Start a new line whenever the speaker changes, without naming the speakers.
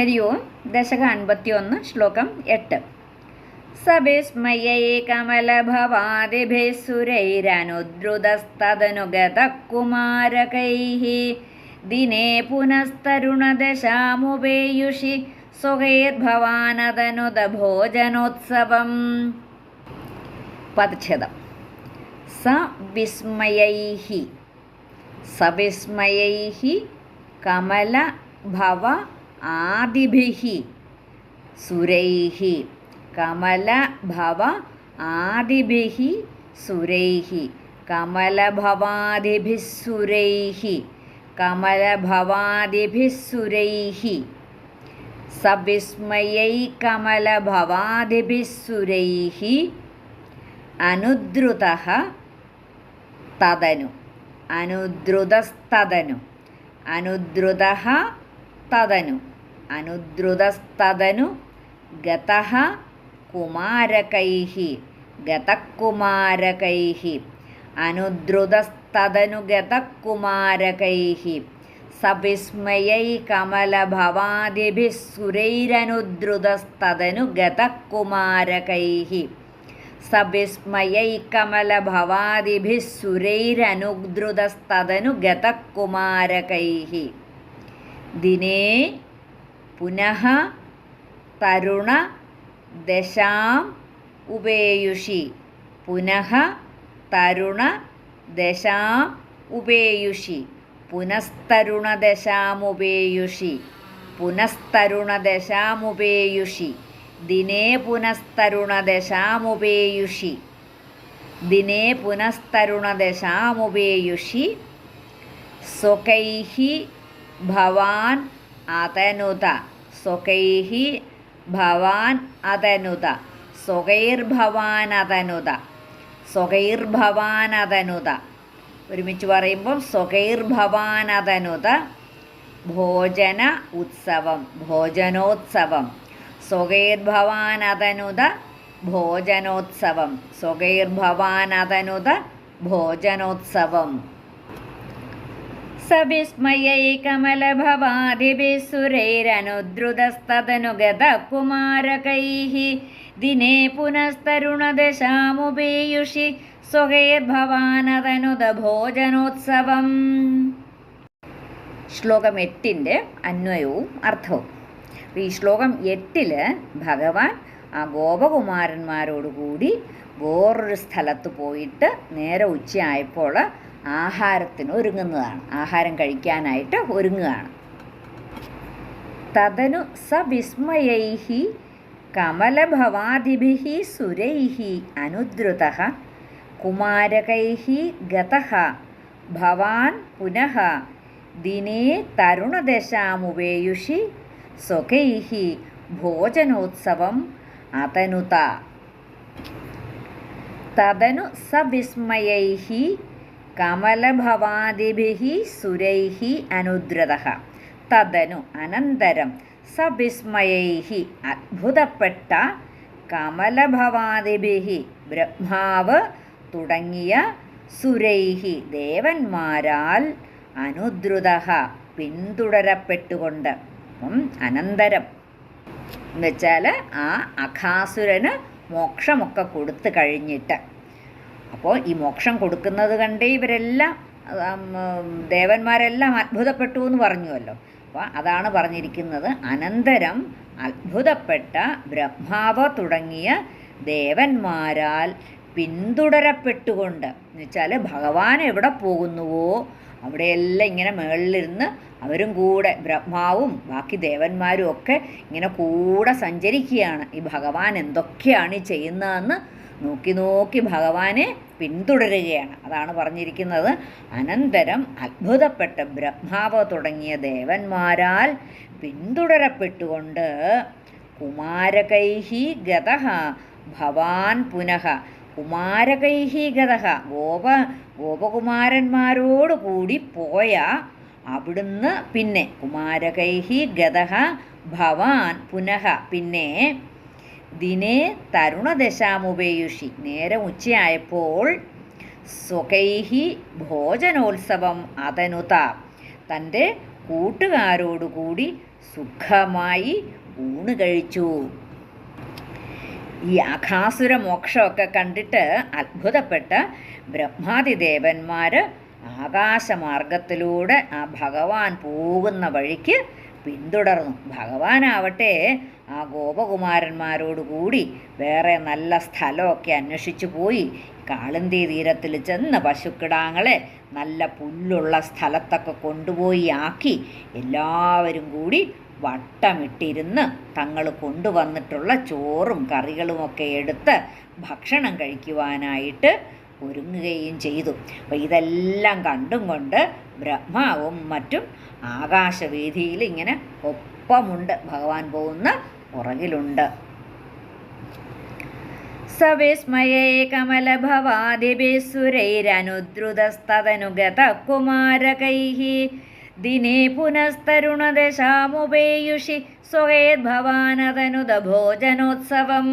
ഹരി ഓം ദശക അൻപത്തിയൊന്ന് ശ്ലോകം എട്ട്. സഭിസ്മയേ കമലഭവാദിഭിः സുരൈരനുദ്രുതസ്തദനുഗതകുമാരകൈः ദിനേ പുനസ്തരുണദശാമുപേയുഷി സുഖൈർഭവാനതനുതഭോജനോത്സവം പദച്ഛേദം. സവിസ്മയൈ കമല കമലഭവ ആദിഭിः സുരൈഹി കമലഭവ ആദിഭിഹി സുരൈഹി കമലഭവാദിഭിः സുരൈः കമലഭവാദിഭിः സുരൈः സവിസ്മയൈ കമലഭവാദിഭിः അനുദ്രുത അനുദ്രുതः തദനു അനുദ്രുതസ്തദനു അനുദ്രുത തദനു അനുദ്രുതസ്തദനു ഗതഃ കുമാരകൈः ഗതകുമാരകൈः അനുദ്രുതസ്തദനു ഗതകുമാരകൈः സവിസ്മയൈ കമലഭവാദിഭിः സുരൈരനുദ്രുതസ്തദനു ഗതകുമാരകൈः സവിസ്മയൈ കമലഭവാദിഭിः സുരൈരനുദ്രുതസ്തദനു ഗതകുമാരകൈः ദിനേ പുനഃ തരുണ ദശാം ഉപേയുഷി. പുനഃ തരുണ ദശാം ഉപേയുഷി. പുനസ്തരുണദശാമുപേയുഷി പുനസ്തരുണദശാമുപേയുഷി ദിനേ പുനസ്തരുണദശാമുപേയുഷി ദിനേ പുനസ്തരുണദശാമുപേയുഷി സ്വകൈഹി ഭവാൻ അതനുത സ്വകൈः ഭവാൻ അതനുത. സ്വകൈർഭവാനതനുത. സ്വകൈർഭവാനതനുത. ഒരുമിച്ച് പറയുമ്പം സ്വകൈർഭവാനതനുത. ഭോജന ഉത്സവം ഭോജനോത്സവം. സ്വകൈർഭവാനതനുത ഭോജനോത്സവം. സ്വകൈർഭവാനതനുത ഭോജനോത്സവം. സുരൈരനുദ്രുതസ്തദനുഗതകുമാരകൈः ദിനേ പുനസ്തരുണദശാമുപേയുഷി സ്വകൈർഭവാനതനുത ഭോജനോത്സവം ശ്ലോകം എട്ടിന്റെ അന്വയവും അർത്ഥവും. ഈ ശ്ലോകം എട്ടിൽ ഭഗവാൻ ആ ഗോപകുമാരന്മാരോടുകൂടി വേറൊരു സ്ഥലത്ത് പോയിട്ട് നേരെ ഉച്ചയായപ്പോൾ ആഹാരത്തിന് ഒരുങ്ങുന്നതാണ്. ആഹാരം കഴിക്കാനായിട്ട് ഒരുങ്ങുകയാണ്. തതനു സവിസ്മയൈ കമലഭവാദിഭിः സുരൈः അനുദ്രുതः കുമാരകൈः ഗതः ഭവാൻ പുനഃ ദിനേ തരുണദശാമുപേയുഷി സ്വകൈः ഭോജനോത്സവം അതനുത. തതനു സവിസ്മയൈः കമലഭവാദിഭിः സുരൈഹി അനുദ്രതः തദനു അനന്തരം സവിസ്മയൈः അത്ഭുതപ്പെട്ട കമലഭവാദിഭിः ബ്രഹ്മാവ് തുടങ്ങിയ സുരൈഹി ദേവന്മാരാൽ അനുദ്രുത പിന്തുടരപ്പെട്ടുകൊണ്ട്. അനന്തരം. എന്നുവെച്ചാൽ ആ അഖാസുരന് മോക്ഷമൊക്കെ കൊടുത്തു കഴിഞ്ഞിട്ട്. അപ്പോൾ ഈ മോക്ഷം കൊടുക്കുന്നത് കണ്ടേ ഇവരെല്ലാം ദേവന്മാരെല്ലാം അത്ഭുതപ്പെട്ടു എന്ന് പറഞ്ഞുവല്ലോ. അപ്പോൾ അതാണ് പറഞ്ഞിരിക്കുന്നത് അനന്തരം അത്ഭുതപ്പെട്ട ബ്രഹ്മാവ് തുടങ്ങിയ ദേവന്മാരാൽ പിന്തുടരപ്പെട്ടുകൊണ്ട് എന്ന് വെച്ചാൽ ഭഗവാൻ എവിടെ പോകുന്നുവോ അവിടെയെല്ലാം ഇങ്ങനെ മുകളിലിരുന്ന് അവരും കൂടെ ബ്രഹ്മാവും ബാക്കി ദേവന്മാരും ഒക്കെ ഇങ്ങനെ കൂടെ സഞ്ചരിക്കുകയാണ്. ഈ ഭഗവാൻ എന്തൊക്കെയാണ് ചെയ്യുന്നതെന്ന് നോക്കി നോക്കി ഭഗവാനെ പിന്തുടരുകയാണ്. അതാണ് പറഞ്ഞിരിക്കുന്നത്. അനന്തരം അത്ഭുതപ്പെട്ട ബ്രഹ്മാവ് തുടങ്ങിയ ദേവന്മാരാൽ പിന്തുടരപ്പെട്ടുകൊണ്ട് കുമാരകൈഹി ഗത ഭവാൻ പുനഃ കുമാരകൈഹി ഗത ഗോപ ഗോപകുമാരന്മാരോടുകൂടി പോയ അവിടുന്ന് പിന്നെ കുമാരകൈഹി ഗത ഭവാൻ പുനഃ പിന്നെ ദിനേ തരുണദശാമുപേയുഷി. നേരം ഉച്ചയായപ്പോൾ സ്വകൈഹി ഭോജനോത്സവം അതനുത. തന്റെ കൂട്ടുകാരോടുകൂടി സുഖമായി ഊണ് കഴിച്ചു. ഈ അഖാസുര മോക്ഷമൊക്കെ കണ്ടിട്ട് അത്ഭുതപ്പെട്ട ബ്രഹ്മാതിദേവന്മാർ ആകാശമാർഗത്തിലൂടെ ആ ഭഗവാൻ പോകുന്ന വഴിക്ക് പിന്തുടർന്നു. ഭഗവാനാവട്ടെ ആ ഗോപകുമാരന്മാരോടുകൂടി വേറെ നല്ല സ്ഥലമൊക്കെ അന്വേഷിച്ചു പോയി. കാളിന്തി തീരത്തിൽ ചെന്ന് പശുക്കിടാങ്ങളെ നല്ല പുല്ലുള്ള സ്ഥലത്തൊക്കെ കൊണ്ടുപോയി ആക്കി. എല്ലാവരും കൂടി വട്ടമിട്ടിരുന്ന് തങ്ങൾ കൊണ്ടുവന്നിട്ടുള്ള ചോറും കറികളുമൊക്കെ എടുത്ത് ഭക്ഷണം കഴിക്കുവാനായിട്ട് ഒരുങ്ങുകയും ചെയ്തു. അപ്പോൾ ഇതെല്ലാം കണ്ടും കൊണ്ട് ബ്രഹ്മാവും മറ്റും ആകാശവീതിയിൽ ഇങ്ങനെ ഒപ്പമുണ്ട്. ഭഗവാൻ പോകുന്ന പുറകിലുണ്ട്. സവിസ്മയേ കമലഭവാദിഭിസുരൈരനുദ്രുതസ്തനുഗത കുമാരകൈ ദിനേ പുനസ്തരുണദശാമുപേയുഷി സ്വഹേദ്ഭവാനതനുദ ഭോജനോത്സവം